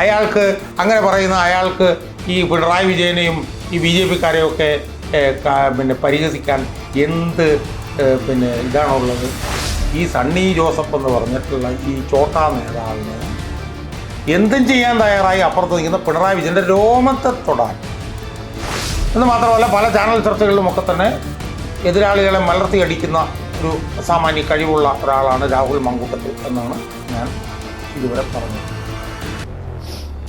അയാൾക്ക് അങ്ങനെ പറയുന്ന അയാൾക്ക് ഈ പിണറായി വിജയനെയും ഈ ബി ജെ പിക്കാരെയൊക്കെ പിന്നെ പരിഹസിക്കാൻ എന്ത് പിന്നെ ഇതാണുള്ളത്? ഈ സണ്ണി ജോസഫ് എന്ന് പറഞ്ഞിട്ടുള്ള ഈ ചോട്ടാ നേതാവിന് എന്തും ചെയ്യാൻ തയ്യാറായി അപ്പുറത്ത് നിൽക്കുന്ന പിണറായി വിജയന്റെ രോമത്തെ തൊടാൻ. എന്ന് മാത്രമല്ല പല ചാനൽ ചർച്ചകളിലുമൊക്കെ തന്നെ എതിരാളികളെ മലർത്തി അടിക്കുന്ന ഒരു സാമാന്യ കഴിവുള്ള ഒരാളാണ് രാഹുൽ മങ്കൂട്ടത്തിൽ എന്നാണ് ഞാൻ ഇതുവരെ പറഞ്ഞത്.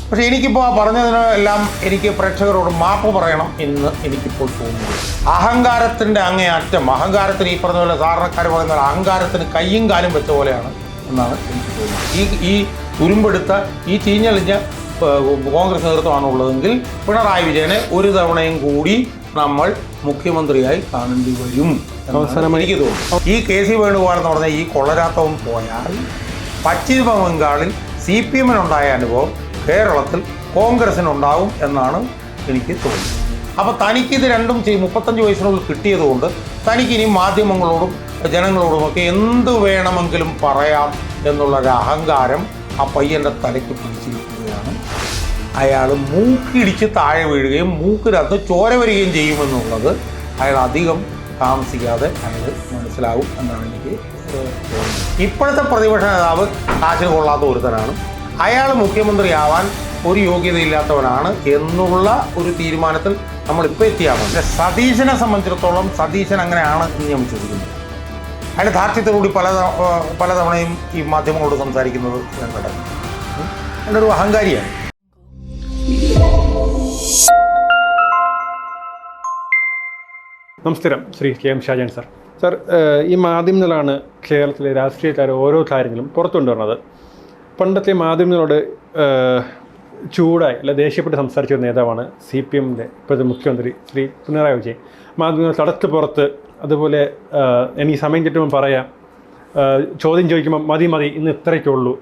പക്ഷേ എനിക്കിപ്പോൾ ആ പറഞ്ഞതിന് എല്ലാം എനിക്ക് പ്രേക്ഷകരോട് മാപ്പ് പറയണം എന്ന് എനിക്കിപ്പോൾ തോന്നുന്നു. അഹങ്കാരത്തിന്റെ അങ്ങേയറ്റം അഹങ്കാരത്തിന് ഈ പറഞ്ഞ പോലെ സാധാരണക്കാർ പറയുന്ന പോലെ അഹങ്കാരത്തിന് കയ്യും കാലും വെച്ച പോലെയാണ് എന്നാണ് എനിക്ക് തോന്നുന്നത്. ഈ ഈ തുരുമ്പെടുത്ത ഈ ചീഞ്ഞളിഞ്ഞ കോൺഗ്രസ് കോൺഗ്രസ് നേതൃത്വമാണുള്ളതെങ്കിൽ പിണറായി വിജയനെ ഒരു തവണയും കൂടി നമ്മൾ മുഖ്യമന്ത്രിയായി കാണേണ്ടി വരും അവസാനം എനിക്ക് തോന്നുന്നു ഈ കെ സി വേണുഗോപാൽ എന്ന് പറഞ്ഞ ഈ കൊള്ളരാത്തവും പോയാൽ പശ്ചിമ ബംഗാളിൽ സി പി എമ്മിനുണ്ടായ അനുഭവം കേരളത്തിൽ കോൺഗ്രസിനുണ്ടാവും എന്നാണ് എനിക്ക് തോന്നുന്നത്. അപ്പോൾ തനിക്ക് തനിക്കിത് രണ്ടും ചെയ്യും മുപ്പത്തഞ്ച് വയസ്സിനുള്ളിൽ കിട്ടിയതുകൊണ്ട് തനിക്ക് ഇനി മാധ്യമങ്ങളോടും ജനങ്ങളോടുമൊക്കെ എന്ത് വേണമെങ്കിലും പറയാം എന്നുള്ളൊരു അഹങ്കാരം ആ പയ്യന്റെ തലയ്ക്ക് പിടിച്ചിരിക്കുകയാണ്. അയാൾ മൂക്കിടിച്ച് താഴെ വീഴുകയും മൂക്കിനകത്ത് ചോര വരികയും ചെയ്യുമെന്നുള്ളത് അയാൾ അധികം താമസിക്കാതെ അയാൾ മനസ്സിലാവും എന്നാണ് എനിക്ക് തോന്നുന്നത്. ഇപ്പോഴത്തെ പ്രതിപക്ഷ നേതാവ് കാശിന് കൊള്ളാത്ത ഒരുത്തനാണ്. അയാൾ മുഖ്യമന്ത്രിയാവാൻ ഒരു യോഗ്യതയില്ലാത്തവനാണ് എന്നുള്ള ഒരു തീരുമാനത്തിൽ നമ്മൾ നമ്മളിപ്പോൾ എത്തിയാണ് പക്ഷേ സതീശനെ സംബന്ധിച്ചിടത്തോളം സതീശൻ അങ്ങനെയാണ് എന്ന് ഞാൻ വിശ്വസിക്കുന്നു. അയാൾ ധാർഷ്ട്യത്തോടുകൂടി പല പലതവണയും ഈ മാധ്യമങ്ങളോട് സംസാരിക്കുന്നത് ഞാൻ കണ്ടു എന്റെ ഒരു അഹങ്കാരിയാണ്. നമസ്കാരം Shri K M Shajan sir. Sir ഈ മാധ്യമങ്ങളാണ് കേരളത്തിലെ രാഷ്ട്രീയക്കാർ ഓരോ കാര്യങ്ങളും പുറത്തുകൊണ്ടുവരുന്നത്. പണ്ടത്തെ മാധ്യമങ്ങളോട് ചൂടായി അല്ല ദേഷ്യപ്പെട്ട് സംസാരിച്ച ഒരു നേതാവാണ് സി പി എമ്മിന്റെ ഇപ്പോഴത്തെ മുഖ്യമന്ത്രി ശ്രീ പിണറായി വിജയൻ. മാധ്യമങ്ങൾ തടത്ത് പുറത്ത് അതുപോലെ എനിക്ക് സമയം കിട്ടുമ്പോൾ പറയാം ചോദ്യം ചോദിക്കുമ്പോൾ മതി മതി ഇന്ന് ഇത്രയ്ക്കുള്ളൂ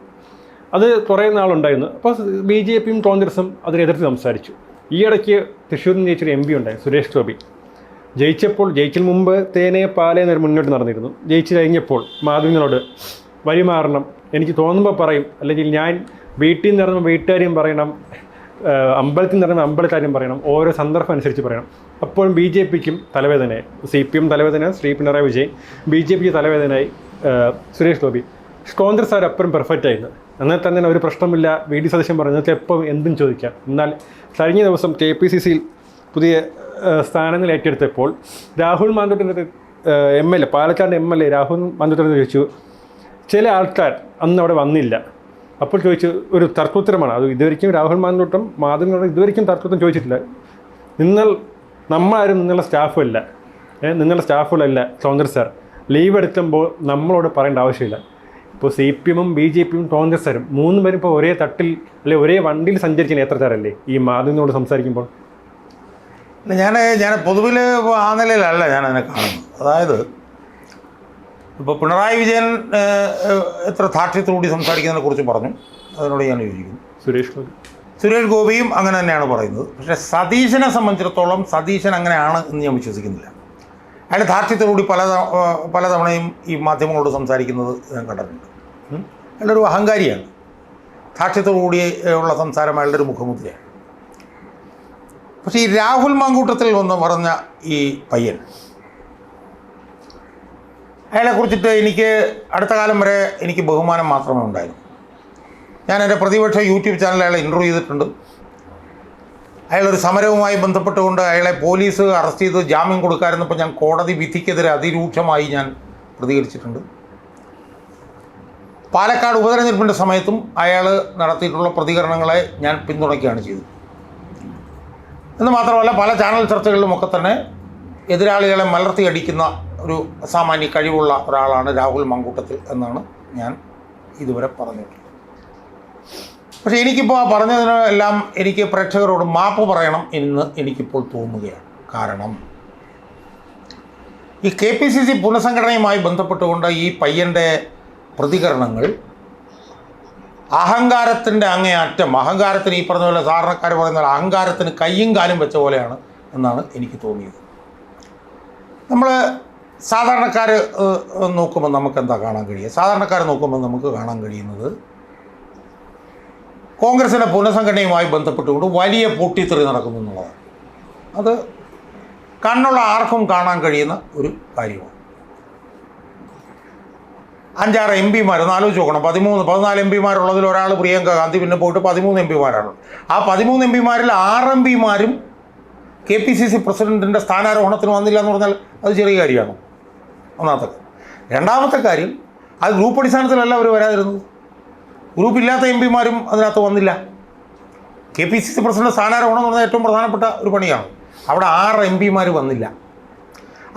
അത് കുറേ നാളുണ്ടായിരുന്നു. അപ്പോൾ ബി ജെ പിയും കോൺഗ്രസും അതിനെതിർത്ത് സംസാരിച്ചു. ഈ ഇടയ്ക്ക് തൃശ്ശൂരിൽ നിന്ന് ജയിച്ചൊരു എം പി ഉണ്ടായി സുരേഷ് ഗോപി. ജയിച്ചപ്പോൾ ജയിച്ചതിന് മുമ്പ് തേനെ പാലേ നേരം മുന്നോട്ട് നടന്നിരുന്നു. ജയിച്ചു കഴിഞ്ഞപ്പോൾ മാധ്യമങ്ങളോട് വഴിമാറണം എനിക്ക് തോന്നുമ്പോൾ പറയും. അല്ലെങ്കിൽ ഞാൻ വീട്ടിൽ നിന്ന് ഇറങ്ങുമ്പോൾ വീട്ടുകാരെയും പറയണം അമ്പലത്തിൽ നിന്ന് ഇറങ്ങുമ്പോൾ അമ്പലക്കാരെയും പറയണം ഓരോ സന്ദർഭം അനുസരിച്ച് പറയണം. അപ്പോഴും ബി ജെ പിക്കും തലവേദനയായി. സി പി എം തലവേദന ശ്രീ പിണറായി വിജയൻ. ബി ജെ പിക്ക് തലവേദനയായി സുരേഷ് ഗോപി. കോൺഗ്രസ് അവർ അപ്പുറം പെർഫെക്റ്റ് ആയിരുന്നു. എന്നാൽ തന്നെ ഒരു പ്രശ്നമില്ല. വി ഡി സതീശൻ പറഞ്ഞു നിങ്ങൾക്ക് എപ്പോൾ എന്തും ചോദിക്കാം. എന്നാൽ കഴിഞ്ഞ ദിവസം കെ പി സി സിയിൽ പുതിയ സ്ഥാനങ്ങൾ ഏറ്റെടുത്തപ്പോൾ Rahul മാന്തോട്ടിന്റെ M L A Palakkad M L A Rahul മാന്തോട്ടിനെ ചോദിച്ചു ചില ആൾക്കാർ അന്ന് അവിടെ വന്നില്ല. അപ്പോൾ ചോദിച്ചു ഒരു തർക്കോത്തരമാണ്. അത് ഇതുവരെയും രാഹുൽ മാന്തോട്ടം മാധ്യമങ്ങളോട് ഇതുവരെയും തർക്കോത്തരം ചോദിച്ചിട്ടില്ല. നിങ്ങൾ നമ്മളാരും നിങ്ങളുടെ സ്റ്റാഫും അല്ല. നിങ്ങളുടെ സ്റ്റാഫുകളല്ല കോൺഗ്രസ് സാർ. ലീവ് എടുക്കുമ്പോൾ നമ്മളോട് പറയേണ്ട ആവശ്യമില്ല. ഇപ്പോൾ സി പി എമ്മും ബി ജെ പിയും കോൺഗ്രസ്സുകാരും മൂന്ന് പേരും ഇപ്പോൾ ഒരേ തട്ടിൽ അല്ലെ ഒരേ വണ്ടിയിൽ സഞ്ചരിക്കുന്ന നേത്രക്കാരല്ലേ ഈ മാധ്യമങ്ങളോട് സംസാരിക്കുമ്പോൾ? ഞാൻ ഞാൻ പൊതുവിൽ ആ നിലയിലല്ല ഞാൻ അതിനെ കാണുന്നത്. അതായത് ഇപ്പോൾ പിണറായി വിജയൻ എത്ര ധാർഷ്ട്യത്തോടുകൂടി സംസാരിക്കുന്നതിനെ കുറിച്ച് പറഞ്ഞു. അതിനോട് ഞാൻ യോജിക്കുന്നു. സുരേഷ് ഗോപി. സുരേഷ് ഗോപിയും അങ്ങനെ തന്നെയാണ് പറയുന്നത്. പക്ഷേ സതീശനെ സംബന്ധിച്ചിടത്തോളം സതീശൻ അങ്ങനെയാണ് എന്ന് ഞാൻ വിശ്വസിക്കുന്നില്ല. അയാൾ ധാർഷ്ട്യത്തോടുകൂടി പല പലതവണയും ഈ മാധ്യമങ്ങളോട് സംസാരിക്കുന്നത് ഞാൻ കണ്ടിട്ടുണ്ട്. അയാളൊരു അഹങ്കാരിയാണ്. ധാർഷ്ട്യത്തോടുകൂടി ഉള്ള സംസാരം അയാളുടെ ഒരു മുഖമുദ്രയാണ്. പക്ഷേ ഈ രാഹുൽ മാങ്കൂട്ടത്തിൽ വന്ന് പറഞ്ഞ ഈ പയ്യൻ അയാളെ കുറിച്ചിട്ട് എനിക്ക് അടുത്ത കാലം വരെ എനിക്ക് ബഹുമാനം മാത്രമേ ഉണ്ടായിരുന്നു. ഞാൻ എന്റെ പ്രതിപക്ഷ യൂട്യൂബ് ചാനൽ അയാളെ ഇന്റർവ്യൂ ചെയ്തിട്ടുണ്ട്. അയാളൊരു സമരവുമായി ബന്ധപ്പെട്ടുകൊണ്ട് അയാളെ പോലീസ് അറസ്റ്റ് ചെയ്ത് ജാമ്യം കൊടുക്കാമായിരുന്നപ്പോൾ ഞാൻ കോടതി വിധിക്കെതിരെ അതിരൂക്ഷമായി ഞാൻ പ്രതികരിച്ചിട്ടുണ്ട്. പാലക്കാട് ഉപതെരഞ്ഞെടുപ്പിന്റെ സമയത്തും അയാൾ നടത്തിയിട്ടുള്ള പ്രതികരണങ്ങളെ ഞാൻ പിന്തുണയ്ക്കുകയാണ് ചെയ്തത്. എന്ന് മാത്രമല്ല പല ചാനൽ ചർച്ചകളിലുമൊക്കെ തന്നെ എതിരാളികളെ മലർത്തി അടിക്കുന്ന ഒരു സാമാന്യ കഴിവുള്ള ഒരാളാണ് രാഹുൽ മങ്കൂട്ടത്തിൽ എന്നാണ് ഞാൻ ഇതുവരെ പറഞ്ഞിട്ടുള്ളത്. പക്ഷേ എനിക്കിപ്പോൾ പറഞ്ഞതിനെല്ലാം എനിക്ക് പ്രേക്ഷകരോട് മാപ്പ് പറയണം എന്ന് എനിക്കിപ്പോൾ തോന്നുകയാണ്. കാരണം ഈ കെ പി സി സി പുനഃസംഘടനയുമായി ബന്ധപ്പെട്ടുകൊണ്ട് ഈ പയ്യന്റെ പ്രതികരണങ്ങൾ അഹങ്കാരത്തിന്റെ അങ്ങേയറ്റം അഹങ്കാരത്തിന് ഈ പറഞ്ഞ പോലെ സാധാരണക്കാർ പറയുന്ന അഹങ്കാരത്തിന് കയ്യും കാലും വെച്ച പോലെയാണ് എന്നാണ് എനിക്ക് തോന്നിയത്. നമ്മൾ സാധാരണക്കാർ നോക്കുമ്പോൾ നമുക്ക് എന്താ കാണാൻ കഴിയുക? സാധാരണക്കാർ നോക്കുമ്പോൾ നമുക്ക് കാണാൻ കഴിയുന്നത് കോൺഗ്രസിന്റെ പുനഃസംഘടനയുമായി ബന്ധപ്പെട്ടുകൊണ്ട് വലിയ പൊട്ടിത്തെറി നടക്കുന്നു എന്നുള്ളതാണ്. അത് കണ്ണുള്ള ആർക്കും കാണാൻ കഴിയുന്ന ഒരു കാര്യമാണ്. അഞ്ചാറ് എം പിമാർ ഒന്ന് ആലോചിച്ച് നോക്കണം. പതിമൂന്ന് പതിനാല് എം പിമാരുള്ളതിൽ ഒരാൾ പ്രിയങ്ക ഗാന്ധി പിന്നെ പോയിട്ട് പതിമൂന്ന് എം പിമാരാണ്. ആ പതിമൂന്ന് എം പിമാരിൽ ആറ് എം പിമാരും കെ പി സി സി പ്രസിഡന്റിന്റെ സ്ഥാനാരോഹണത്തിന് വന്നില്ല എന്ന് പറഞ്ഞാൽ അത് ചെറിയ കാര്യമാണ്. ഒന്നാമത്തെ രണ്ടാമത്തെ കാര്യം അത് ഗ്രൂപ്പ് അടിസ്ഥാനത്തിലല്ല അവർ വരാതിരുന്നത്. ഗ്രൂപ്പ് ഇല്ലാത്ത എം പിമാരും അതിനകത്ത് വന്നില്ല. K P C C president സ്ഥാനാരോഹണം എന്ന് പറഞ്ഞാൽ ഏറ്റവും പ്രധാനപ്പെട്ട ഒരു പണിയാണ്. അവിടെ ആറ് എം പിമാർ വന്നില്ല.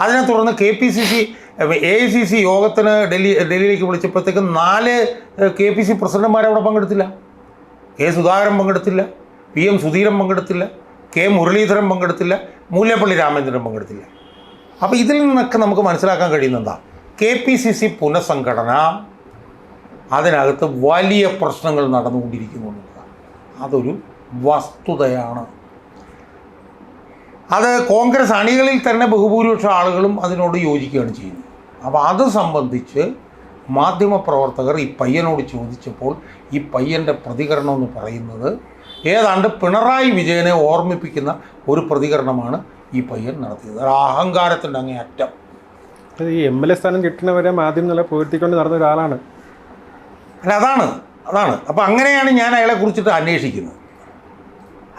അതിനെ തുടർന്ന് K P C C A I C C യോഗത്തിന് ഡൽഹി ഡൽഹിയിലേക്ക് വിളിച്ചപ്പോഴത്തേക്കും നാല് കെ പി സി പ്രസിഡന്റുമാർ അവിടെ പങ്കെടുത്തില്ല. കെ സുധാകരൻ പങ്കെടുത്തില്ല. പി എം സുധീരൻ പങ്കെടുത്തില്ല. കെ മുരളീധരൻ പങ്കെടുത്തില്ല മൂല്യപ്പള്ളി രാമചന്ദ്രൻ പങ്കെടുത്തില്ല. അപ്പോൾ ഇതിൽ നിന്നൊക്കെ നമുക്ക് മനസ്സിലാക്കാൻ കഴിയുന്ന എന്താ കെ പി സി സി പുനഃസംഘടന അതിനകത്ത് വലിയ പ്രശ്നങ്ങൾ നടന്നുകൊണ്ടിരിക്കുന്നു എന്നുള്ളതാണ്. അതൊരു വസ്തുതയാണ്. അത് കോൺഗ്രസ് അണികളിൽ തന്നെ ബഹുഭൂരിപക്ഷം ആളുകളും അതിനോട് യോജിക്കുകയാണ് ചെയ്യുന്നത്. അപ്പോൾ അത് സംബന്ധിച്ച് മാധ്യമപ്രവർത്തകർ ഈ പയ്യനോട് ചോദിച്ചപ്പോൾ ഈ പയ്യന്റെ പ്രതികരണം എന്ന് പറയുന്നത് ഏതാണ്ട് പിണറായി വിജയനെ ഓർമ്മിപ്പിക്കുന്ന ഒരു പ്രതികരണമാണ് ഈ പയ്യൻ നടത്തിയത്. ഒരു അഹങ്കാരത്തിന്റെ അങ്ങേ അറ്റം. ഈ എം എൽ എ സ്ഥാനം കിട്ടുന്നവരെ മാധ്യമം നില പൂർത്തിക്കൊണ്ട് നടന്ന ഒരാളാണ്. അല്ല അതാണ് അതാണ്. അപ്പോൾ അങ്ങനെയാണ് ഞാൻ അയാളെ കുറിച്ചിട്ട് അന്വേഷിക്കുന്നത്.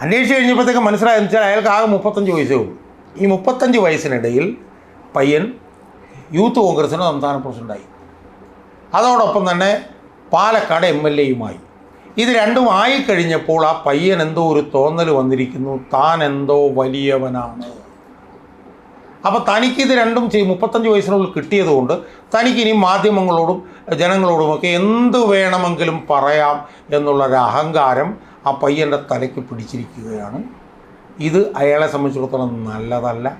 അന്വേഷിച്ച് കഴിഞ്ഞപ്പോഴത്തേക്ക് മനസ്സിലായെന്ന് വെച്ചാൽ അയാൾക്ക് ആകെ മുപ്പത്തഞ്ച് വയസ്സേ ഉള്ളൂ. ഈ മുപ്പത്തഞ്ച് വയസ്സിനിടയിൽ പയ്യൻ യൂത്ത് കോൺഗ്രസിന് സംസ്ഥാന പ്രസിഡന്റായി അതോടൊപ്പം തന്നെ പാലക്കാട് എം എൽ എയുമായി. ഇത് രണ്ടും ആയിക്കഴിഞ്ഞപ്പോൾ ആ പയ്യൻ എന്തോ ഒരു തോന്നൽ വന്നിരിക്കുന്നു. താൻ എന്തോ വലിയവനാണ്. അപ്പോൾ തനിക്ക് ഇത് രണ്ടും ചെയ്യും മുപ്പത്തഞ്ച് വയസ്സിനുള്ളിൽ കിട്ടിയതുകൊണ്ട് തനിക്ക് ഇനി മാധ്യമങ്ങളോടും ജനങ്ങളോടുമൊക്കെ എന്ത് വേണമെങ്കിലും പറയാം എന്നുള്ളൊരു അഹങ്കാരം ആ പയ്യന്റെ തലയ്ക്ക് പിടിച്ചിരിക്കുകയാണ്. ഇത് അയാളെ സംബന്ധിച്ചിടത്തോളം നല്ലതല്ല.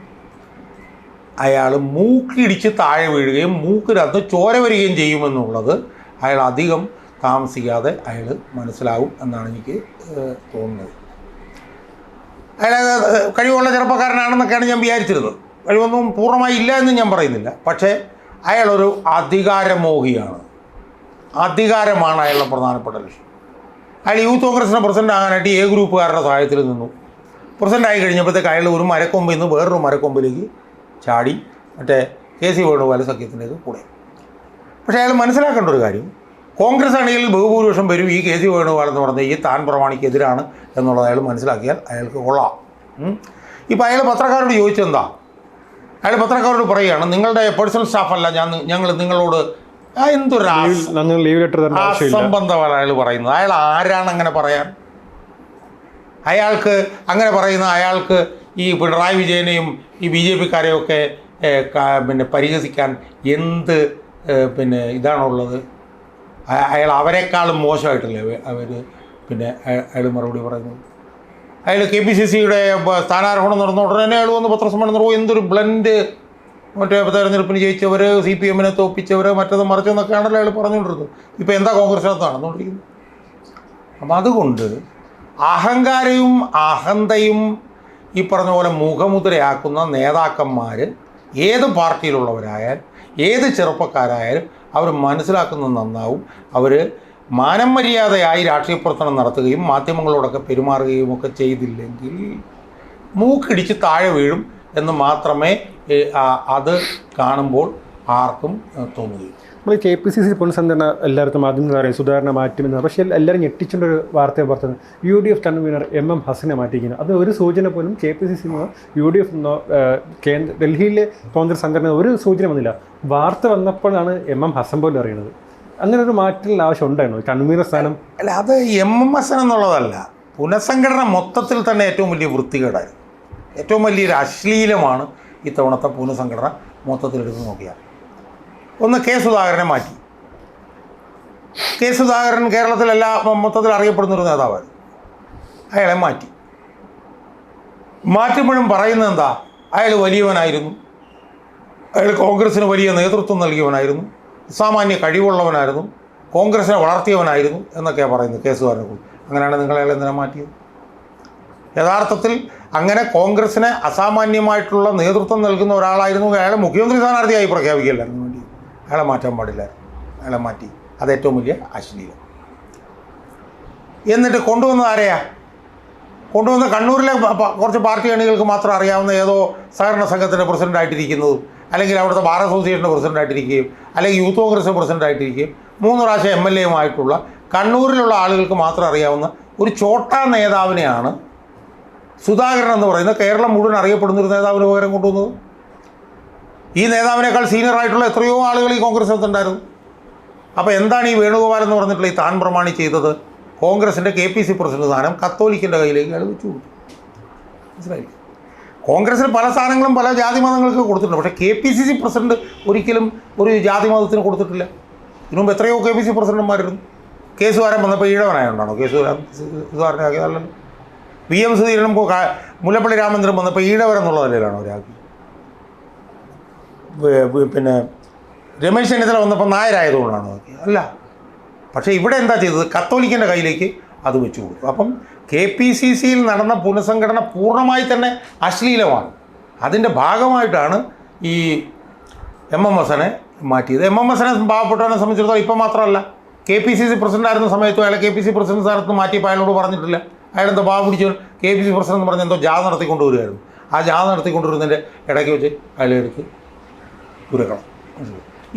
അയാൾ മൂക്കിടിച്ച് താഴെ വീഴുകയും മൂക്കിനകത്ത് ചോര വരികയും ചെയ്യുമെന്നുള്ളത് അയാൾ അധികം താമസിക്കാതെ അയാൾ മനസ്സിലാവും എന്നാണ് എനിക്ക് തോന്നുന്നത്. അയാൾ കഴിവുള്ള ചെറുപ്പക്കാരനാണെന്നൊക്കെയാണ് ഞാൻ വിചാരിച്ചിരുന്നത്. കഴിവൊന്നും പൂർണമായി ഇല്ല എന്ന് ഞാൻ പറയുന്നില്ല. പക്ഷേ അയാളൊരു അധികാരമോഹിയാണ്. അധികാരമാണ് അയാളുടെ പ്രധാനപ്പെട്ട ലക്ഷ്യം. അയാൾ യൂത്ത് കോൺഗ്രസിന്റെ പ്രസിഡന്റ് ആകാനായിട്ട് എ ഗ്രൂപ്പുകാരുടെ സഹായത്തിൽ നിന്നു. പ്രസിഡന്റ് ആയി കഴിഞ്ഞപ്പോഴത്തേക്ക് അയാൾ ഒരു മരക്കൊമ്പിൽ നിന്ന് വേറൊരു മരക്കൊമ്പിലേക്ക് ചാടി മറ്റേ കെ സി വേണുഗോപാല സഖ്യത്തിലേക്ക് കൂടെ. പക്ഷേ അയാൾ മനസ്സിലാക്കേണ്ട ഒരു കാര്യം കോൺഗ്രസ് അണിയിൽ ബഹുഭൂരിപക്ഷം വരും ഈ കെ സി വേണുഗോപാൽ എന്ന് പറഞ്ഞ ഈ താൻ പ്രമാണിക്കെതിരാണ് എന്നുള്ളത് അയാൾ മനസ്സിലാക്കിയാൽ അയാൾക്ക് കൊള്ളാം. ഇപ്പം ഇപ്പോൾ അയാൾ പത്രക്കാരോട് ചോദിച്ചെന്താ? അയാൾ പത്രക്കാരോട് പറയുകയാണ് നിങ്ങളുടെ പേഴ്സണൽ സ്റ്റാഫല്ല ഞാൻ ഞങ്ങൾ നിങ്ങളോട് എന്തൊരു അസംബന്ധമാണ് അയാൾ പറയുന്നത്. അയാൾ ആരാണ് അങ്ങനെ പറയാൻ? അയാൾക്ക് അങ്ങനെ പറയുന്ന അയാൾക്ക് ഈ പിണറായി വിജയനെയും ഈ ബി ജെ പിക്കാരെയും ഒക്കെ ഏഹ്, ക- പിന്നെ പരിഹസിക്കാൻ എന്ത് പിന്നെ ഇതാണുള്ളത്? അയാൾ അവരെക്കാളും മോശമായിട്ടല്ലേ അവർ പിന്നെ അയാൾ മറുപടി പറയുന്നത്? അയാൾ കെ പി സി സിയുടെ സ്ഥാനാരോഹണം നടന്ന ഉടനെ തന്നെ അയാൾ വന്ന് പത്രസമ്മേളനം നടക്കും എന്തൊരു ബ്ലൻഡ് മറ്റേ തെരഞ്ഞെടുപ്പിന് ജയിച്ചവർ സി പി എമ്മിനെ തോപ്പിച്ചവർ മറ്റത് മറിച്ചെന്നൊക്കെയാണല്ലോ അയാൾ പറഞ്ഞുകൊണ്ടിരുന്നത്. ഇപ്പോൾ എന്താ കോൺഗ്രസിനകത്ത് നടന്നുകൊണ്ടിരിക്കുന്നത്? അപ്പം അതുകൊണ്ട് അഹങ്കാരവും അഹന്തയും ഈ പറഞ്ഞ പോലെ മുഖമുദ്രയാക്കുന്ന നേതാക്കന്മാർ ഏത് പാർട്ടിയിലുള്ളവരായാൽ ഏത് ചെറുപ്പക്കാരായാലും അവർ മനസ്സിലാക്കുന്നത് നന്നാവും. അവർ മാനം മര്യാദയായി രാഷ്ട്രീയ പ്രവർത്തനം നടത്തുകയും മാധ്യമങ്ങളോടൊക്കെ പെരുമാറുകയും ഒക്കെ ചെയ്തില്ലെങ്കിൽ മൂക്കിടിച്ച് താഴെ വീഴും എന്ന് മാത്രമേ അത് കാണുമ്പോൾ ആർക്കും തോന്നുകയുള്ളൂ. നമ്മൾ കെ പി സി സി പുനഃസംഘടന എല്ലാവർക്കും ആദ്യം പറയും സുധാരണ മാറ്റുമെന്ന് പക്ഷേ എല്ലാവരും ഞെട്ടിച്ചുകൊണ്ട് ഒരു വാർത്ത പുറത്തുനിന്ന് U D F convener M M ഹസനെ മാറ്റിയിരിക്കുന്നു. അത് ഒരു സൂചന പോലും K P C C U D F എന്നോ കേന്ദ്ര ഡൽഹിയിലെ കോൺഗ്രസ് സംഘടന ഒരു സൂചന വന്നില്ല. വാർത്ത വന്നപ്പോഴാണ് എം എം ഹസൻ പോലും അറിയുന്നത്. അങ്ങനെ ഒരു മാറ്റലിന് ആവശ്യം ഉണ്ടായിരുന്നു? കൺവീനർ സ്ഥാനം? അല്ല അത് എം എം ഹസൻ എന്നുള്ളതല്ല. പുനഃസംഘടന മൊത്തത്തിൽ തന്നെ ഏറ്റവും വലിയ വൃത്തികേടായിരുന്നു. ഏറ്റവും വലിയൊരു അശ്ലീലമാണ് ഇത്തവണത്തെ പുനഃസംഘടന മൊത്തത്തിൽ എടുത്ത് നോക്കിയാൽ. ഒന്ന് കെ സുധാകരനെ മാറ്റി. കെ സുധാകരൻ കേരളത്തിലെല്ലാ മൊത്തത്തിൽ അറിയപ്പെടുന്ന ഒരു നേതാവായിരുന്നു അയാളെ മാറ്റി. മാറ്റുമ്പോഴും പറയുന്നത് എന്താ? അയാൾ വലിയവനായിരുന്നു. അയാൾ കോൺഗ്രസ്സിന് വലിയ നേതൃത്വം നൽകിയവനായിരുന്നു. സാമാന്യ കഴിവുള്ളവനായിരുന്നു. കോൺഗ്രസിനെ വളർത്തിയവനായിരുന്നു എന്നൊക്കെയാണ് പറയുന്നത് കെ സുധാകരനെ കുറിച്ച്. അങ്ങനെയാണ് നിങ്ങൾ അയാളെ എന്തിനാ മാറ്റിയത്? യഥാർത്ഥത്തിൽ അങ്ങനെ കോൺഗ്രസ്സിനെ അസാമാന്യമായിട്ടുള്ള നേതൃത്വം നൽകുന്ന ഒരാളായിരുന്നു അയാളെ മുഖ്യമന്ത്രി സ്ഥാനാർത്ഥിയായി പ്രഖ്യാപിക്കില്ലായിരുന്നു അയാളെ മാറ്റാൻ പാടില്ല. അയാളെ മാറ്റി. അത് ഏറ്റവും വലിയ അശ്ലീലം എന്നിട്ട് കൊണ്ടുവന്നത് ആരെയാ? കൊണ്ടുവന്ന കണ്ണൂരിലെ കുറച്ച് പാർട്ടി അണികൾക്ക് മാത്രം അറിയാവുന്ന ഏതോ സഹകരണ സംഘത്തിന്റെ പ്രസിഡന്റായിട്ടിരിക്കുന്നതും അല്ലെങ്കിൽ അവിടുത്തെ ബാർ അസോസിയേഷന്റെ പ്രസിഡന്റായിട്ടിരിക്കുകയും അല്ലെങ്കിൽ യൂത്ത് കോൺഗ്രസ് പ്രസിഡന്റായിട്ടിരിക്കുകയും മൂന്ന് പ്രാവശ്യം എം എൽ എയുമായിട്ടുള്ള കണ്ണൂരിലുള്ള ആളുകൾക്ക് മാത്രം അറിയാവുന്ന ഒരു ചോട്ടാ നേതാവിനെയാണ് സുധാകരൻ എന്ന് പറയുന്ന കേരളം മുഴുവൻ അറിയപ്പെടുന്ന ഒരു നേതാവിന് പകരം കൊണ്ടുവന്നത്. ഈ നേതാവിനേക്കാൾ സീനിയർ ആയിട്ടുള്ള എത്രയോ ആളുകൾ ഈ കോൺഗ്രസ് ഉണ്ടായിരുന്നു അപ്പോൾ എന്താണ് ഈ വേണുഗോപാൽ എന്ന് പറഞ്ഞിട്ടുള്ള ഈ താൻ പ്രമാണി ചെയ്തത്? കോൺഗ്രസിന്റെ കെ പി സി പ്രസിഡന്റ് സ്ഥാനം കത്തോലിക്കിന്റെ കയ്യിലേക്ക് അയാൾ വെച്ചു കൊടുത്തു. മനസ്സിലായി കോൺഗ്രസ്സിൽ പല സ്ഥാനങ്ങളും പല ജാതി മതങ്ങൾക്ക് കൊടുത്തിട്ടുണ്ട്. പക്ഷേ K P C C president ഒരിക്കലും ഒരു ജാതി മതത്തിന് കൊടുത്തിട്ടില്ല. ഇതിനു മുമ്പ് എത്രയോ കെ പി സി പ്രസിഡന്റുമാരുന്നു കേസുകാരൻ വന്നപ്പോൾ ഈഴവനായതുകൊണ്ടാണോ കേസുകാരൻ ആക്കിയതല്ലല്ലോ വി എം സുധീരനും മുല്ലപ്പള്ളി രാമചന്ദ്രൻ വന്നപ്പോൾ ഈഴവരെന്നുള്ള നിലയിലാണോ വേ- പിന്നെ രമേശ് ചെന്നിത്തല വന്നപ്പോൾ നായരായതുകൊണ്ടാണ് നോക്കി അല്ല പക്ഷേ ഇവിടെ എന്താ ചെയ്തത്? കത്തോലിക്കന്റെ കയ്യിലേക്ക് അത് വെച്ചു കൊടുത്തു. അപ്പം കെ പി സി സിയിൽ നടന്ന പുനഃസംഘടന പൂർണമായി തന്നെ അശ്ലീലമാണ്. അതിന്റെ ഭാഗമായിട്ടാണ് ഈ എം എം എസിനെ മാറ്റിയത്. എം എം എസിനെ പാവപ്പെട്ടവനെ സംബന്ധിച്ചിടത്തോളം ഇപ്പം മാത്രമല്ല K P C C president ആയിരുന്ന സമയത്തും അയാളെ കെ പി സി പ്രസിഡന്റ് സ്ഥാനത്ത് മാറ്റിയപ്പോൾ അയാളോട് പറഞ്ഞിട്ടില്ല. അയാളെന്തോ പാവ പിടിച്ചു കെ പി സി പ്രസിഡന്റ് എന്ന് പറഞ്ഞ് എന്തോ ജാഥ നടത്തിക്കൊണ്ടുവരുമായിരുന്നു ആ ജാഥ നടത്തിക്കൊണ്ടുവരുന്നതിന്റെ ഇടയ്ക്ക് വെച്ച് അയാളെ എടുത്ത്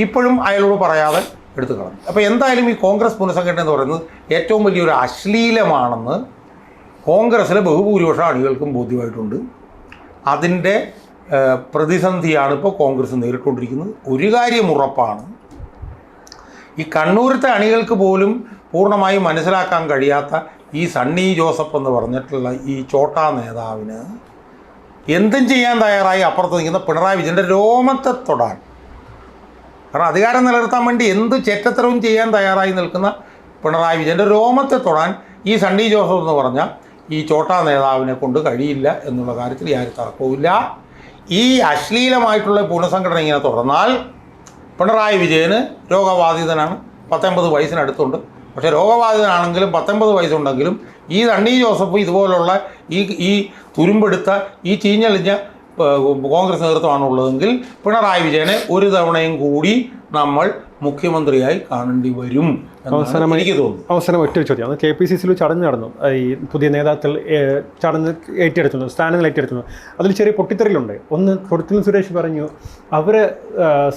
ഇപ്പോഴും അയാളോട് പറയാതെ എടുത്തു കളഞ്ഞു. അപ്പോൾ എന്തായാലും ഈ കോൺഗ്രസ് പുനഃസംഘടന എന്ന് പറയുന്നത് ഏറ്റവും വലിയൊരു അശ്ലീലമാണെന്ന് കോൺഗ്രസ്സിലെ ബഹുഭൂരിപക്ഷം ആളുകൾക്കും ബോധ്യമായിട്ടുണ്ട്. അതിന്റെ പ്രതിസന്ധിയാണ് ഇപ്പോൾ കോൺഗ്രസ് നേരിട്ടുകൊണ്ടിരിക്കുന്നത്. ഒരു കാര്യം ഉറപ്പാണ്. ഈ കണ്ണൂരത്തെ അണികൾക്ക് പോലും പൂർണമായും മനസ്സിലാക്കാൻ കഴിയാത്ത ഈ സണ്ണി ജോസഫ് എന്ന് പറഞ്ഞിട്ടുള്ള ഈ ചോട്ടാ നേതാവിന് എന്തും ചെയ്യാൻ തയ്യാറായി അപ്പുറത്ത് നിൽക്കുന്ന പിണറായി വിജയന്റെ രോമത്തെ തൊടാൻ. കാരണം അധികാരം നിലനിർത്താൻ വേണ്ടി എന്ത് ചെറ്റത്തരവും ചെയ്യാൻ തയ്യാറായി നിൽക്കുന്ന പിണറായി വിജയന്റെ രോമത്തെ തൊടാൻ ഈ സണ്ണി ജോസഫ് എന്ന് പറഞ്ഞ ഈ ചോട്ടാ നേതാവിനെ കൊണ്ട് കഴിയില്ല എന്നുള്ള കാര്യത്തിൽ യാതൊരു തർക്കവുമില്ല. ഈ അശ്ലീലമായിട്ടുള്ള പുനഃസംഘടന ഇങ്ങനെ തുടർന്നാൽ പിണറായി വിജയന് രോഗബാധിതനാണ്. പത്തൊമ്പത് വയസ്സിനടുത്തുണ്ട്. പക്ഷേ രോഗബാധിതനാണെങ്കിലും പത്തൊമ്പത് വയസ്സുണ്ടെങ്കിലും ഈ തണ്ണി ജോസഫ് ഇതുപോലുള്ള ഈ ഈ തുരുമ്പെടുത്ത ഈ ചീഞ്ഞളിഞ്ഞ കോൺഗ്രസ് നേതൃത്വമാണ് ഉള്ളതെങ്കിൽ പിണറായി വിജയനെ ഒരു തവണയും കൂടി നമ്മൾ മുഖ്യമന്ത്രിയായി കാണേണ്ടി വരും അവസാനം എനിക്ക് തോന്നുന്നു അവസാനം ഒറ്റ ചോദ്യം. കെ പി സി സിയിൽ ചടങ്ങ് നടന്നു. ഈ പുതിയ നേതാക്കൾ ചടങ്ങ് ഏറ്റെടുക്കുന്നു സ്ഥാനങ്ങൾ ഏറ്റെടുക്കുന്നു. അതിൽ ചെറിയ പൊട്ടിത്തെറിലുണ്ട് ഒന്ന് കൊടുത്തില്ല സുരേഷ് പറഞ്ഞു അവരെ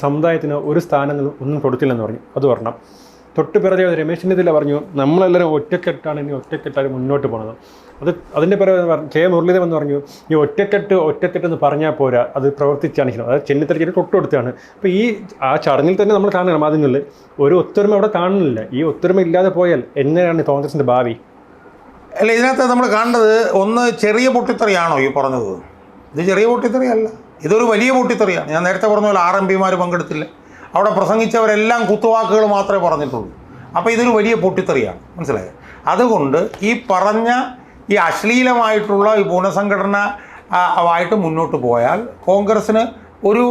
സമുദായത്തിന് ഒരു സ്ഥാനങ്ങളും ഒന്നും കൊടുത്തില്ലെന്ന് പറഞ്ഞു. അത് പറഞ്ഞു തൊട്ട് പിറകെ രമേശ് ചെന്നിത്തല പറഞ്ഞു നമ്മളെല്ലാവരും ഒറ്റക്കെട്ടാണ് ഇനി ഒറ്റക്കെട്ടാണ് മുന്നോട്ട് പോകുന്നത് അത് അതിന്റെ പിറകെ കെ മുരളീധരൻ എന്ന് പറഞ്ഞു ഈ ഒറ്റക്കെട്ട് ഒറ്റക്കെട്ട് എന്ന് പറഞ്ഞാൽ പോരാ അത് പ്രവർത്തിച്ചാണ് ശരി അതായത് ചെന്നിത്തല ചെറിയ തൊട്ട് കൊടുത്താണ് അപ്പോൾ ഈ ആ ചടങ്ങിൽ തന്നെ നമ്മൾ കാണണം മാധ്യമങ്ങളിൽ ഒരു ഒത്തൊരുമ അവിടെ കാണുന്നില്ല. ഈ ഒത്തൊരുമ ഇല്ലാതെ പോയാൽ എങ്ങനെയാണ് കോൺഗ്രസിന്റെ ഭാവി? അല്ല ഇതിനകത്ത് നമ്മൾ കാണേണ്ടത് ഒന്ന് ചെറിയ പൊട്ടിത്തെറിയാണോ ഈ പറഞ്ഞത്? ഇത് ചെറിയ പൊട്ടിത്തെറിയല്ല. ഇതൊരു വലിയ പൊട്ടിത്തെറിയാണ്. ഞാൻ നേരത്തെ പറഞ്ഞ പോലെ ആർ എം പിമാർ പങ്കെടുത്തില്ല. അവിടെ പ്രസംഗിച്ചവരെല്ലാം കുത്തുവാക്കുകൾ മാത്രമേ പറഞ്ഞിട്ടുള്ളൂ. അപ്പോൾ ഇതൊരു വലിയ പൊട്ടിത്തെറിയാണ്. മനസ്സിലായത് അതുകൊണ്ട് ഈ പറഞ്ഞ ഈ അശ്ലീലമായിട്ടുള്ള ഈ പുനഃസംഘടന ആയിട്ട് മുന്നോട്ട് പോയാൽ കോൺഗ്രസ്സിന് ഒരു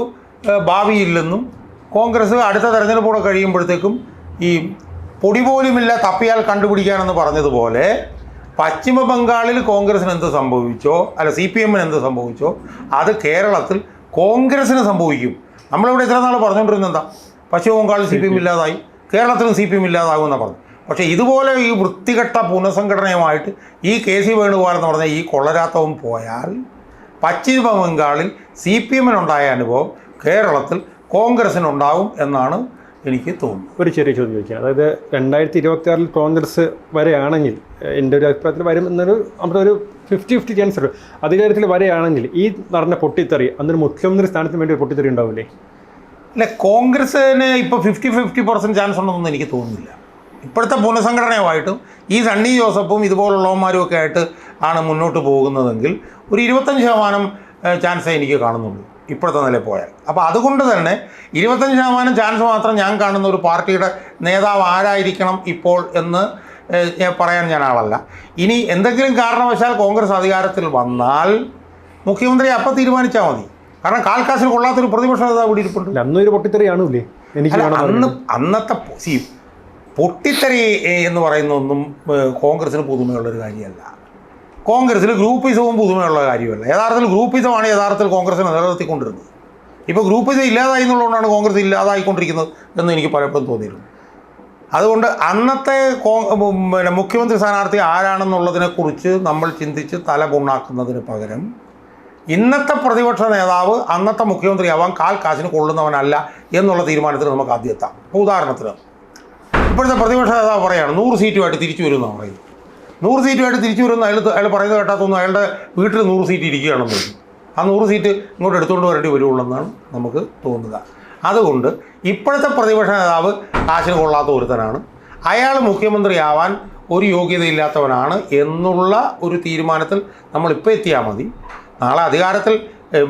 ഭാവിയില്ലെന്നും കോൺഗ്രസ് അടുത്ത തെരഞ്ഞെടുപ്പോടെ കഴിയുമ്പോഴത്തേക്കും ഈ പൊടി പോലുമില്ല തപ്പിയാൽ കണ്ടുപിടിക്കാനെന്ന് പറഞ്ഞതുപോലെ പശ്ചിമ ബംഗാളിൽ കോൺഗ്രസിന് എന്ത് സംഭവിച്ചോ അല്ല സി പി എമ്മിന് എന്ത് സംഭവിച്ചോ അത് കേരളത്തിൽ കോൺഗ്രസ്സിന് സംഭവിക്കും. നമ്മളിവിടെ ഇത്ര നാൾ പറഞ്ഞുകൊണ്ടിരുന്ന എന്താ? പശ്ചിമ ബംഗാളിൽ സി പി എം. ഇല്ലാതായി. കേരളത്തിലും സി പി എം ഇല്ലാതാകുമെന്നാണ് പറഞ്ഞു പക്ഷേ ഇതുപോലെ ഈ വൃത്തികെട്ട പുനഃസംഘടനയുമായിട്ട് ഈ കെ സി വേണുഗോപാൽ എന്ന് പറഞ്ഞ ഈ കൊള്ളരാത്തവും പോയാൽ പശ്ചിമ ബംഗാളിൽ സി പി എമ്മിനുണ്ടായ അനുഭവം കേരളത്തിൽ കോൺഗ്രസിനുണ്ടാവും എന്നാണ് എനിക്ക് തോന്നുന്നത്. ഒരു ചെറിയ ചോദ്യം ചോദിക്കുക അതായത് രണ്ടായിരത്തി ഇരുപത്തി കോൺഗ്രസ് വരെയാണെങ്കിൽ എന്റെ ഒരു അഭിപ്രായത്തിൽ വരും എന്നൊരു നമ്മുടെ ഒരു ഫിഫ്റ്റി ഫിഫ്റ്റി ചാൻസ് ഉണ്ട് അധികാരത്തിൽ വരെയാണെങ്കിൽ ഈ നടന്ന പൊട്ടിത്തെറി അന്നൊരു മുഖ്യമന്ത്രി സ്ഥാനത്തിന് വേണ്ടി ഒരു പൊട്ടിത്തെറി ഉണ്ടാവില്ലേ? അല്ല കോൺഗ്രസ്സിന് ഇപ്പോൾ ഫിഫ്റ്റി ഫിഫ്റ്റി പെർസെന്റ് ചാൻസ് ഉണ്ടെന്നൊന്നും എനിക്ക് തോന്നുന്നില്ല. ഇപ്പോഴത്തെ പുനഃസംഘടനയുമായിട്ടും ഈ സണ്ണി ജോസഫും ഇതുപോലുള്ളവന്മാരും ഒക്കെ ആയിട്ട് ആണ് മുന്നോട്ട് പോകുന്നതെങ്കിൽ ഒരു ഇരുപത്തഞ്ച് ശതമാനം ചാൻസേ എനിക്ക് കാണുന്നുള്ളൂ ഇപ്പോഴത്തെ നില പോയാൽ. അപ്പോൾ അതുകൊണ്ട് തന്നെ ഇരുപത്തഞ്ച് ശതമാനം ചാൻസ് മാത്രം ഞാൻ കാണുന്ന ഒരു പാർട്ടിയുടെ നേതാവ് ആരായിരിക്കണം ഇപ്പോൾ എന്ന് പറയാൻ ഞാൻ ആളല്ല. ഇനി എന്തെങ്കിലും കാരണവശാൽ കോൺഗ്രസ് അധികാരത്തിൽ വന്നാൽ മുഖ്യമന്ത്രി അപ്പം തീരുമാനിച്ചാൽ മതി. കാരണം കാൽക്കാശിൽ കൊള്ളാത്തൊരു പ്രതിപക്ഷ നേതാവ് ഇവിടെ ഇരിപ്പുണ്ട്. അന്നൊരു പൊട്ടിത്തെറിയാണല്ലേ? എനിക്ക് അന്ന് അന്നത്തെ സി പൊട്ടിത്തെറി എന്ന് പറയുന്നൊന്നും കോൺഗ്രസിന് പുതുമയുള്ളൊരു കാര്യമല്ല. കോൺഗ്രസ്സിൽ ഗ്രൂപ്പിസവും പുതുമയുള്ള കാര്യമല്ല. യഥാർത്ഥത്തിൽ ഗ്രൂപ്പിസമാണ് യഥാർത്ഥത്തിൽ കോൺഗ്രസിനെ നിലനിർത്തിക്കൊണ്ടിരുന്നത്. ഇപ്പോൾ ഗ്രൂപ്പിസം ഇല്ലാതായി എന്നുള്ളതുകൊണ്ടാണ് കോൺഗ്രസ് ഇല്ലാതായിക്കൊണ്ടിരിക്കുന്നത് എന്ന് എനിക്ക് പലപ്പോഴും തോന്നിയിരുന്നു അതുകൊണ്ട് അന്നത്തെ പിന്നെ മുഖ്യമന്ത്രി സ്ഥാനാർത്ഥി ആരാണെന്നുള്ളതിനെക്കുറിച്ച് നമ്മൾ ചിന്തിച്ച് തല പുണ്ണാക്കുന്നതിന് പകരം ഇന്നത്തെ പ്രതിപക്ഷ നേതാവ് അന്നത്തെ മുഖ്യമന്ത്രി ആവാൻ കാൽ കാശിന് കൊള്ളുന്നവനല്ല എന്നുള്ള തീരുമാനത്തിൽ നമുക്ക് ആദ്യം എത്താം. ഇപ്പോൾ ഉദാഹരണത്തിന് ഇപ്പോഴത്തെ പ്രതിപക്ഷ നേതാവ് പറയുകയാണ് നൂറ് സീറ്റുമായിട്ട് തിരിച്ചു വരുമെന്നാണ് പറയുന്നത്. നൂറ് സീറ്റുമായിട്ട് തിരിച്ചു വരുന്ന അയാൾ അയാൾ പറയുന്നത് കേട്ടാത്തൊന്നും അയാളുടെ വീട്ടിൽ നൂറ് സീറ്റ് ഇരിക്കുകയാണെന്ന് തോന്നുന്നു. ആ നൂറ് സീറ്റ് ഇങ്ങോട്ട് എടുത്തുകൊണ്ട് വരേണ്ടി വരുള്ളൂ എന്നാണ് നമുക്ക് തോന്നുക. അതുകൊണ്ട് ഇപ്പോഴത്തെ പ്രതിപക്ഷ നേതാവ് കാശിന് കൊള്ളാത്ത ഒരുത്തനാണ്. അയാൾ മുഖ്യമന്ത്രിയാവാൻ ഒരു യോഗ്യതയില്ലാത്തവനാണ് എന്നുള്ള ഒരു തീരുമാനത്തിൽ നമ്മളിപ്പോൾ എത്തിയാൽ മതി. നാളെ അധികാരത്തിൽ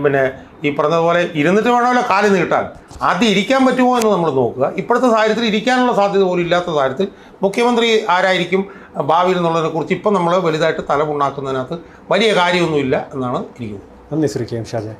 പിന്നെ ഈ പറഞ്ഞതുപോലെ ഇരുന്നിട്ട് വേണമല്ലോ കാലി നീട്ടാൻ. ആദ്യം ഇരിക്കാൻ പറ്റുമോ എന്ന് നമ്മൾ നോക്കുക. ഇപ്പോഴത്തെ സാഹചര്യത്തിൽ ഇരിക്കാനുള്ള സാധ്യത പോലും ഇല്ലാത്ത സാഹചര്യത്തിൽ മുഖ്യമന്ത്രി ആരായിരിക്കും ഭാവിയിൽ എന്നുള്ളതിനെക്കുറിച്ച് ഇപ്പം നമ്മൾ വലുതായിട്ട് തലമുണ്ടാക്കുന്നതിനകത്ത് വലിയ കാര്യമൊന്നുമില്ല എന്നാണ് എനിക്ക് നന്ദി ശ്രീ കെ എം ഷാജാൻ